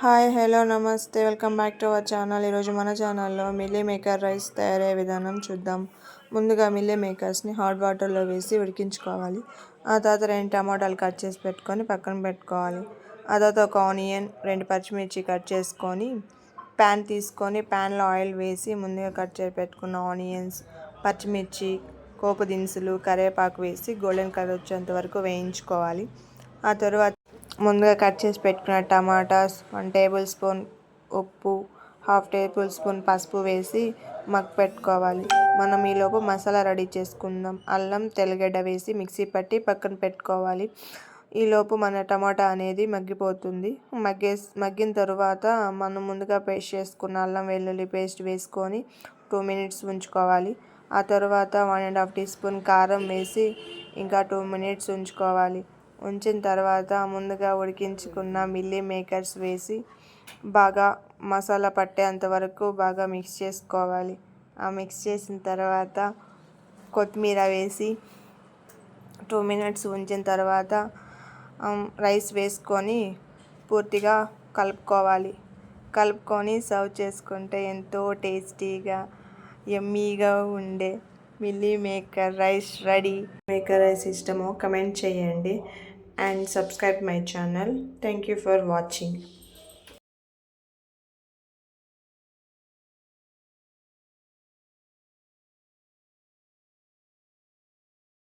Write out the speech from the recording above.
Hi hello నమస్తే. Welcome back to our channel. ఈరోజు మన ఛానల్లో మిల్లీ మేకర్ రైస్ తయారయ్యే విధానం చూద్దాం. ముందుగా మిల్లీ మేకర్స్ని హాట్ వాటర్లో వేసి ఉడికించుకోవాలి. ఆ తర్వాత రెండు టమాటాలు కట్ చేసి పెట్టుకొని పక్కన పెట్టుకోవాలి. ఆ తర్వాత ఒక ఆనియన్ రెండు పచ్చిమిర్చి కట్ చేసుకొని ప్యాన్ తీసుకొని ప్యాన్లో ఆయిల్ వేసి ముందుగా కట్ చేసి పెట్టుకున్న ఆనియన్స్ పచ్చిమిర్చి కోపు దినుసులు కరివేపాకు వేసి గోల్డెన్ కలర్ వచ్చేంత వరకు వేయించుకోవాలి. ఆ తర్వాత ముందుగా కట్ చేసి పెట్టుకున్న టమాటాస్ వన్ టేబుల్ స్పూన్ ఉప్పు హాఫ్ టేబుల్ స్పూన్ పసుపు వేసి మగ్గు పెట్టుకోవాలి. మనం ఈలోపు మసాలా రెడీ చేసుకుందాం. అల్లం తెల్లగడ్డ వేసి మిక్సీ పట్టి పక్కన పెట్టుకోవాలి. ఈలోపు మన టమాటా అనేది మగ్గిపోతుంది. మగ్గే మగ్గిన తర్వాత మనం ముందుగా పేస్ట్ చేసుకున్న అల్లం వెల్లుల్లి పేస్ట్ వేసుకొని టూ మినిట్స్ ఉంచుకోవాలి. ఆ తర్వాత one and half teaspoon కారం వేసి ఇంకా టూ మినిట్స్ ఉంచుకోవాలి. ఉంచిన తర్వాత ముందుగా ఉడికించుకున్న మిల్లీ మేకర్స్ వేసి బాగా మసాలా పట్టేంత వరకు బాగా మిక్స్ చేసుకోవాలి. ఆ మిక్స్ చేసిన తర్వాత కొత్తిమీర వేసి టూ మినిట్స్ ఉంచిన తర్వాత రైస్ వేసుకొని పూర్తిగా కలుపుకోవాలి. కలుపుకొని సర్వ్ చేసుకుంటే ఎంతో టేస్టీగా ఎమ్మీగా ఉండే meal maker rice ready. Maker rice system comment చేయండి. And subscribe my channel. Thank you for watching.